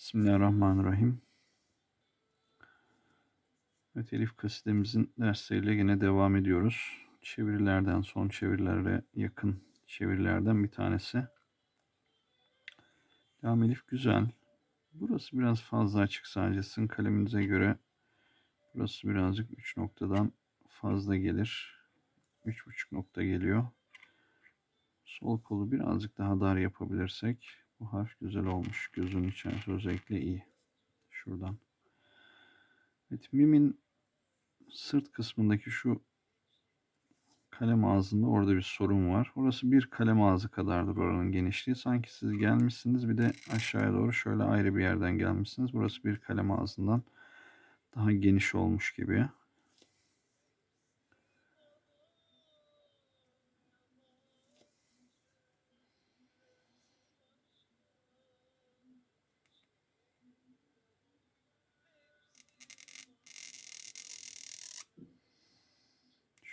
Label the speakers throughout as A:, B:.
A: Bismillahirrahmanirrahim. Evet Elif kasidemizin dersleriyle yine devam ediyoruz. Çevirilerden son çevirilere yakın çevirilerden bir tanesi. Devam Elif güzel. Burası biraz fazla açık sadece sizin kaleminize göre. Burası birazcık 3 noktadan fazla gelir. 3,5 nokta geliyor. Sol kolu birazcık daha dar yapabilirsek bu harf güzel olmuş. Gözün içerisi özellikle iyi. Şuradan. Evet, mimin sırt kısmındaki şu kalem ağzında orada bir sorun var. Orası bir kalem ağzı kadardır oranın genişliği. Sanki siz gelmişsiniz bir de aşağıya doğru şöyle ayrı bir yerden gelmişsiniz. Burası bir kalem ağzından daha geniş olmuş gibi.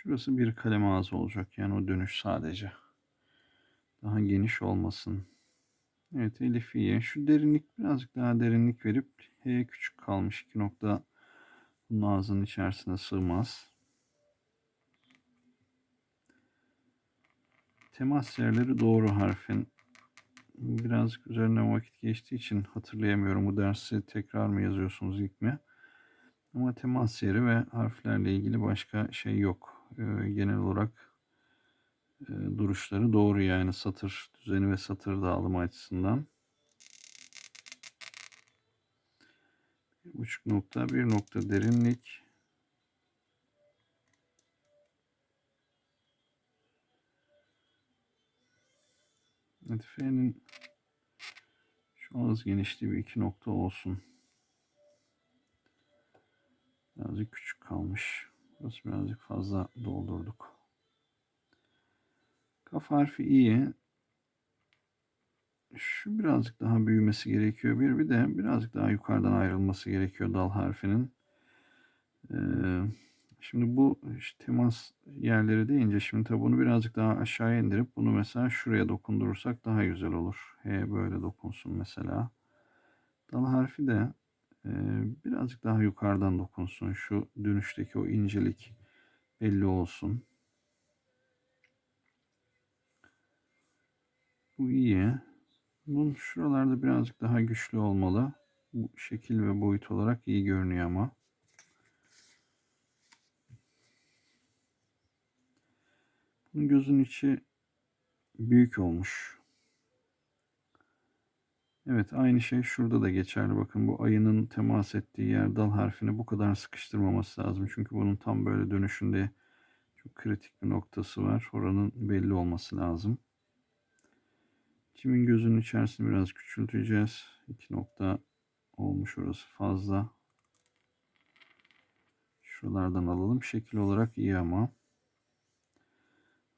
A: Şurası bir kalem ağzı olacak. Yani o dönüş sadece. Daha geniş olmasın. Evet Elif iyi. Şu derinlik birazcık daha derinlik verip H küçük kalmış. iki nokta bunun ağzının içerisine sığmaz. Temas yerleri doğru harfin. Birazcık üzerine vakit geçtiği için hatırlayamıyorum. Bu dersi tekrar mı yazıyorsunuz ilk mi? Ama temas yeri ve harflerle ilgili başka şey yok. Ee, genel olarak e, duruşları doğru yani satır düzeni ve satır dağılımı açısından. Bir buçuk nokta, bir nokta derinlik. F'nin şu ağız genişliği bir iki nokta olsun. Birazcık küçük kalmış. Burası birazcık fazla doldurduk. Kaf harfi iyi. Şu birazcık daha büyümesi gerekiyor. Bir bir de birazcık daha yukarıdan ayrılması gerekiyor dal harfinin. Ee, şimdi bu işte temas yerleri deyince şimdi tabi bunu birazcık daha aşağıya indirip bunu mesela şuraya dokundurursak daha güzel olur. H böyle dokunsun mesela. Dal harfi de birazcık daha yukarıdan dokunsun. Şu dönüşteki o incelik belli olsun. Bu iyi. Bunun şuralarda birazcık daha güçlü olmalı. Bu şekil ve boyut olarak iyi görünüyor ama. Bunun gözün içi büyük olmuş. Evet aynı şey şurada da geçerli. Bakın bu ayının temas ettiği yer dal harfini bu kadar sıkıştırmaması lazım. Çünkü bunun tam böyle dönüşünde çok kritik bir noktası var. Oranın belli olması lazım. Kimin gözünün içerisini biraz küçülteceğiz. İki nokta olmuş orası fazla. Şuralardan alalım. Şekil olarak iyi ama.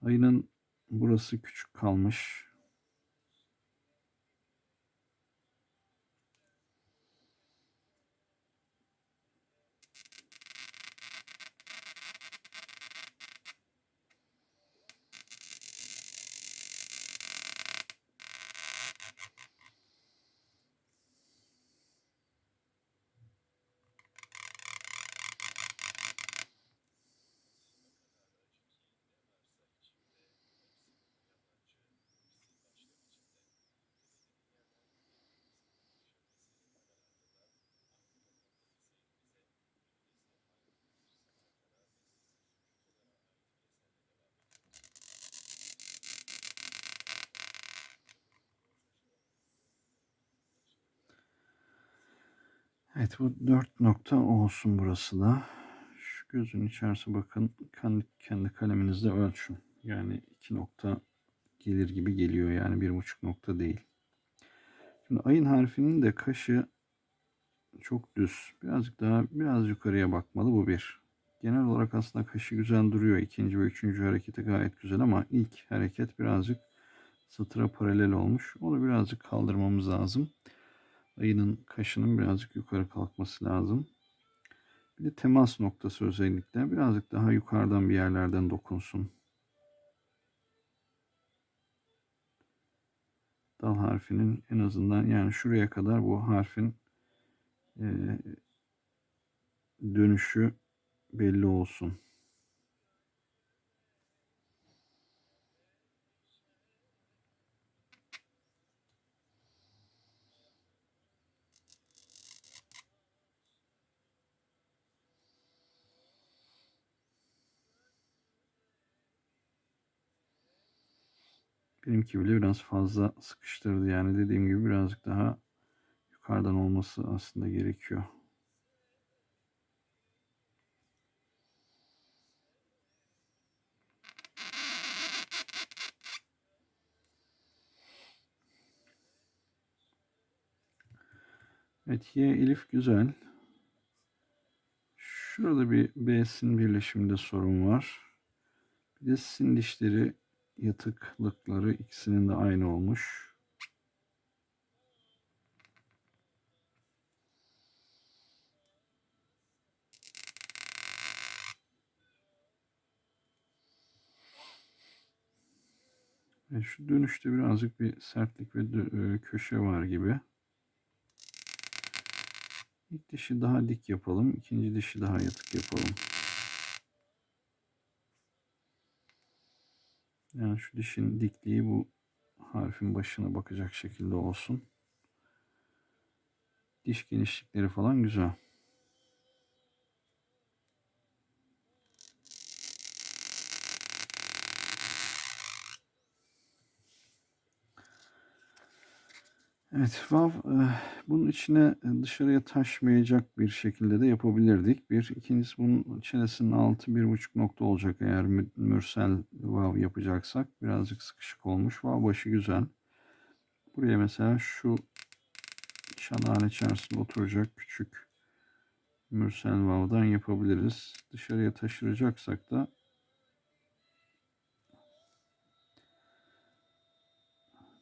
A: Ayının burası küçük kalmış. Evet bu dört nokta olsun burası da. Şu gözün içerisi bakın kendi, kendi kaleminizde ölçün. Yani iki nokta gelir gibi geliyor yani bir buçuk nokta değil. Şimdi ayın harfinin de kaşı çok düz. Birazcık daha biraz yukarıya bakmalı bu bir. Genel olarak aslında kaşı güzel duruyor. İkinci ve üçüncü hareketi gayet güzel ama ilk hareket birazcık satıra paralel olmuş. Onu birazcık kaldırmamız lazım ayının kaşının birazcık yukarı kalkması lazım. Bir de temas noktası özellikle birazcık daha yukarıdan bir yerlerden dokunsun. Dal harfinin en azından yani şuraya kadar bu harfin e, dönüşü belli olsun. Benimki bile biraz fazla sıkıştırdı. Yani dediğim gibi birazcık daha yukarıdan olması aslında gerekiyor. Evet Y Elif güzel. Şurada bir B sin birleşiminde sorun var. Bir de sin dişleri yatıklıkları ikisinin de aynı olmuş. E şu dönüşte birazcık bir sertlik ve e, köşe var gibi. İlk dişi daha dik yapalım. ikinci dişi daha yatık yapalım. Yani şu dişin dikliği bu harfin başına bakacak şekilde olsun. Diş genişlikleri falan güzel. Evet, vav e, bunun içine dışarıya taşmayacak bir şekilde de yapabilirdik. Bir, ikincisi bunun çenesinin altı bir buçuk nokta olacak eğer mü- mürsel vav yapacaksak. Birazcık sıkışık olmuş. Vav başı güzel. Buraya mesela şu çanağın içerisinde oturacak küçük mürsel vav'dan yapabiliriz. Dışarıya taşıracaksak da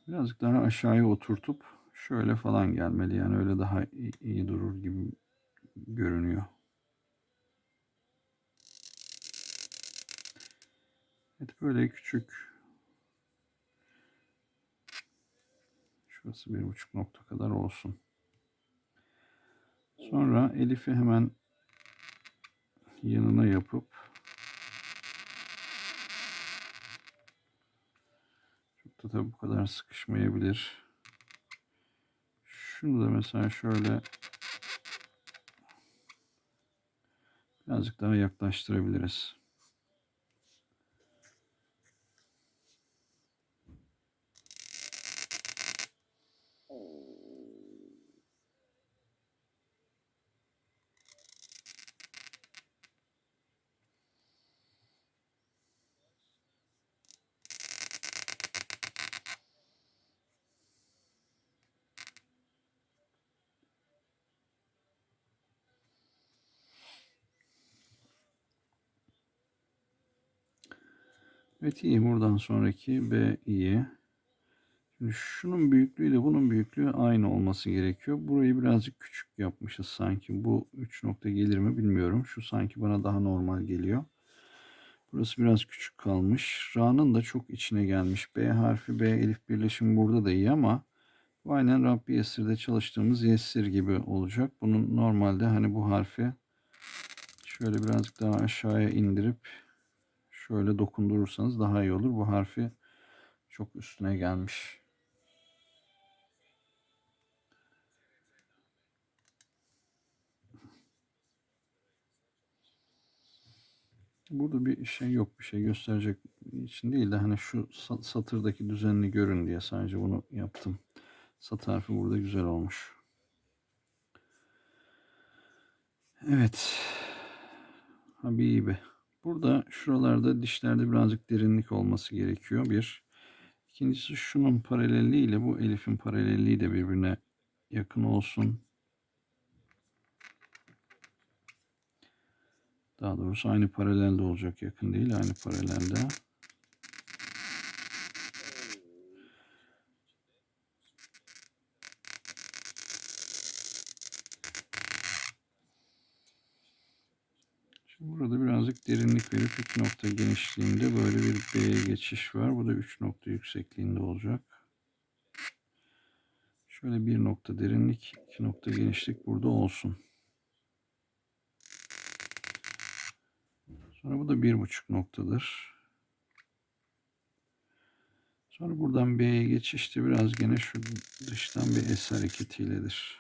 A: birazcık daha aşağıya oturtup şöyle falan gelmeli. Yani öyle daha iyi, durur gibi görünüyor. Evet böyle küçük şurası bir buçuk nokta kadar olsun. Sonra Elif'i hemen yanına yapıp çok da tabii bu kadar sıkışmayabilir. Şunu da mesela şöyle birazcık daha yaklaştırabiliriz. Evet iyi. Buradan sonraki B iyi. Şimdi şunun büyüklüğüyle bunun büyüklüğü aynı olması gerekiyor. Burayı birazcık küçük yapmışız sanki. Bu 3 nokta gelir mi bilmiyorum. Şu sanki bana daha normal geliyor. Burası biraz küçük kalmış. Ra'nın da çok içine gelmiş. B harfi B elif birleşimi burada da iyi ama bu aynen Rabbi Yesir'de çalıştığımız Yesir gibi olacak. Bunun normalde hani bu harfi şöyle birazcık daha aşağıya indirip şöyle dokundurursanız daha iyi olur. Bu harfi çok üstüne gelmiş. Burada bir şey yok bir şey gösterecek için değil de hani şu sa- satırdaki düzenini görün diye sadece bunu yaptım. Sat harfi burada güzel olmuş. Evet. Habibi. Burada şuralarda dişlerde birazcık derinlik olması gerekiyor. Bir. İkincisi şunun paralelliği ile bu elifin paralelliği de birbirine yakın olsun. Daha doğrusu aynı paralelde olacak. Yakın değil aynı paralelde. Şimdi burada birazcık derinlik verip 2 nokta genişliğinde böyle bir B'ye geçiş var. Bu da 3 nokta yüksekliğinde olacak. Şöyle bir nokta derinlik, iki nokta genişlik burada olsun. Sonra bu da bir buçuk noktadır. Sonra buradan B'ye geçişte biraz gene şu dıştan bir S hareketiyledir.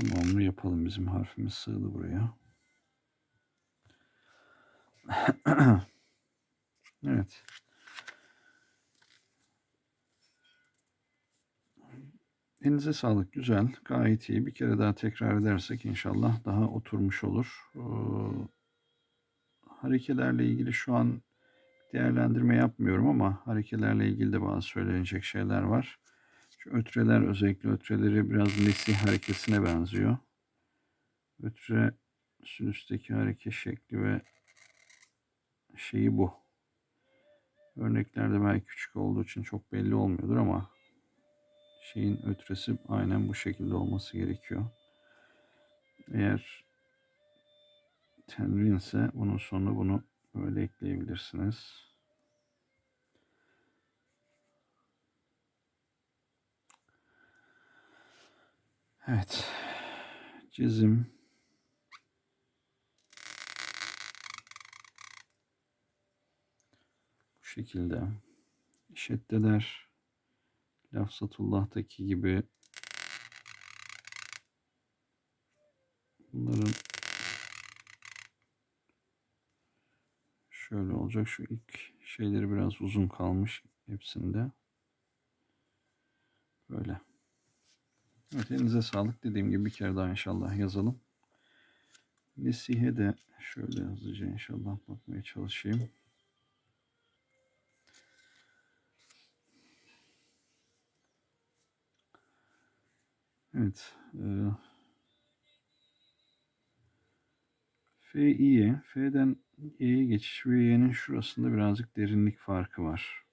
A: Tamamını yapalım. Bizim harfimiz sığdı buraya. evet. Elinize sağlık. Güzel. Gayet iyi. Bir kere daha tekrar edersek inşallah daha oturmuş olur. Ee, harekelerle ilgili şu an değerlendirme yapmıyorum ama harekelerle ilgili de bazı söylenecek şeyler var. Şu ötreler özellikle ötreleri biraz Nesih harekesine benziyor. Ötre sinüsteki hareket şekli ve şeyi bu. Örneklerde belki küçük olduğu için çok belli olmuyordur ama şeyin ötresi aynen bu şekilde olması gerekiyor. Eğer tenrin ise bunun sonuna bunu böyle ekleyebilirsiniz. Evet. Cizim. Bu şekilde. İşetteler. Lafzatullah'taki gibi bunların şöyle olacak. Şu ilk şeyleri biraz uzun kalmış hepsinde. Böyle. Evet elinize sağlık. Dediğim gibi bir kere daha inşallah yazalım. Nesihe de şöyle hızlıca inşallah bakmaya çalışayım. Evet. E, F F'den E'ye geçiş ve Y'nin şurasında birazcık derinlik farkı var.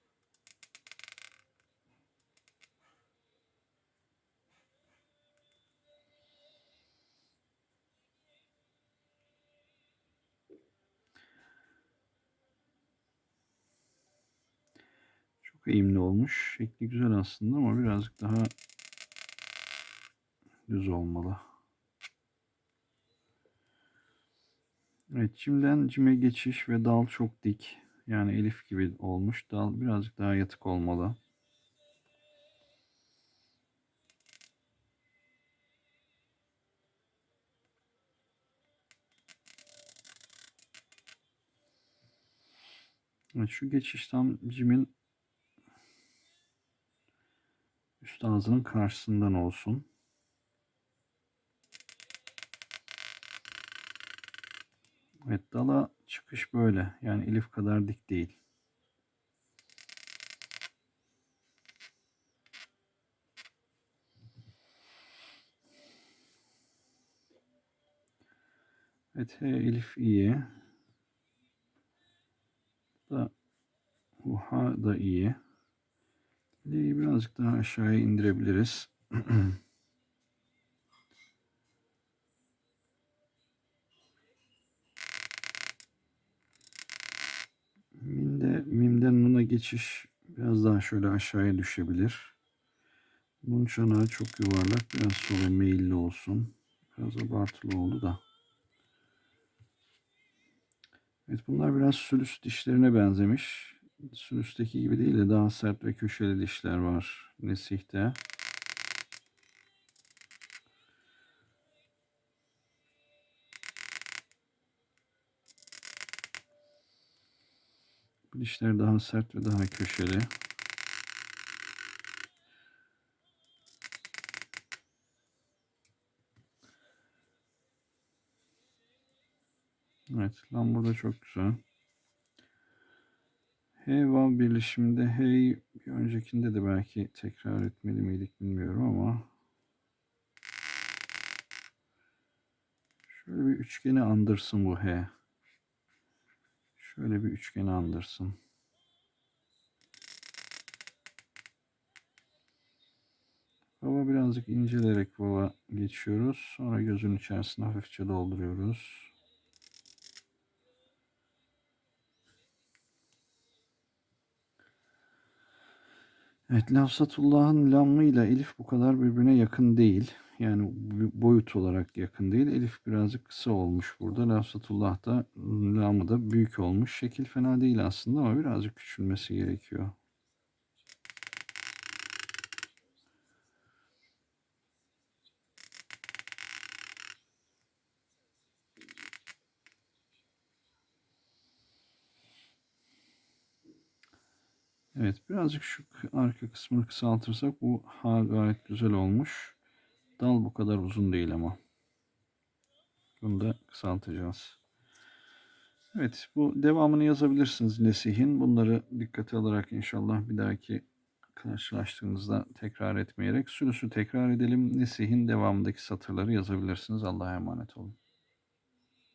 A: Eğimli olmuş. Şekli güzel aslında ama birazcık daha düz olmalı. Evet cimden cime geçiş ve dal çok dik. Yani elif gibi olmuş. Dal birazcık daha yatık olmalı. Evet, şu geçiş tam cimin üst ağzının karşısından olsun. Evet dala çıkış böyle. Yani elif kadar dik değil. Evet H elif iyi. Da H da iyi. L'yi birazcık daha aşağıya indirebiliriz. Minde, mimden nuna geçiş biraz daha şöyle aşağıya düşebilir. Nun çanağı çok yuvarlak. Biraz sola meyilli olsun. Biraz abartılı oldu da. Evet bunlar biraz sülüs dişlerine benzemiş. Sülüsteki gibi değil de daha sert ve köşeli dişler var Nesih'te. Dişler daha sert ve daha köşeli. Evet, lan burada çok güzel. Hey vav birleşiminde hey bir öncekinde de belki tekrar etmeli miydik bilmiyorum ama şöyle bir üçgeni andırsın bu he. Şöyle bir üçgeni andırsın. Baba birazcık incelerek baba geçiyoruz. Sonra gözün içerisine hafifçe dolduruyoruz. Evet, Lafzatullah'ın lamı ile elif bu kadar birbirine yakın değil. Yani bo- boyut olarak yakın değil. Elif birazcık kısa olmuş burada. Lafzatullah da lamı da büyük olmuş. Şekil fena değil aslında ama birazcık küçülmesi gerekiyor. Evet, birazcık şu arka kısmını kısaltırsak bu ha gayet güzel olmuş. Dal bu kadar uzun değil ama. Bunu da kısaltacağız. Evet, bu devamını yazabilirsiniz Nesih'in. Bunları dikkate alarak inşallah bir dahaki karşılaştığınızda tekrar etmeyerek sürüsü tekrar edelim. Nesih'in devamındaki satırları yazabilirsiniz. Allah'a emanet olun.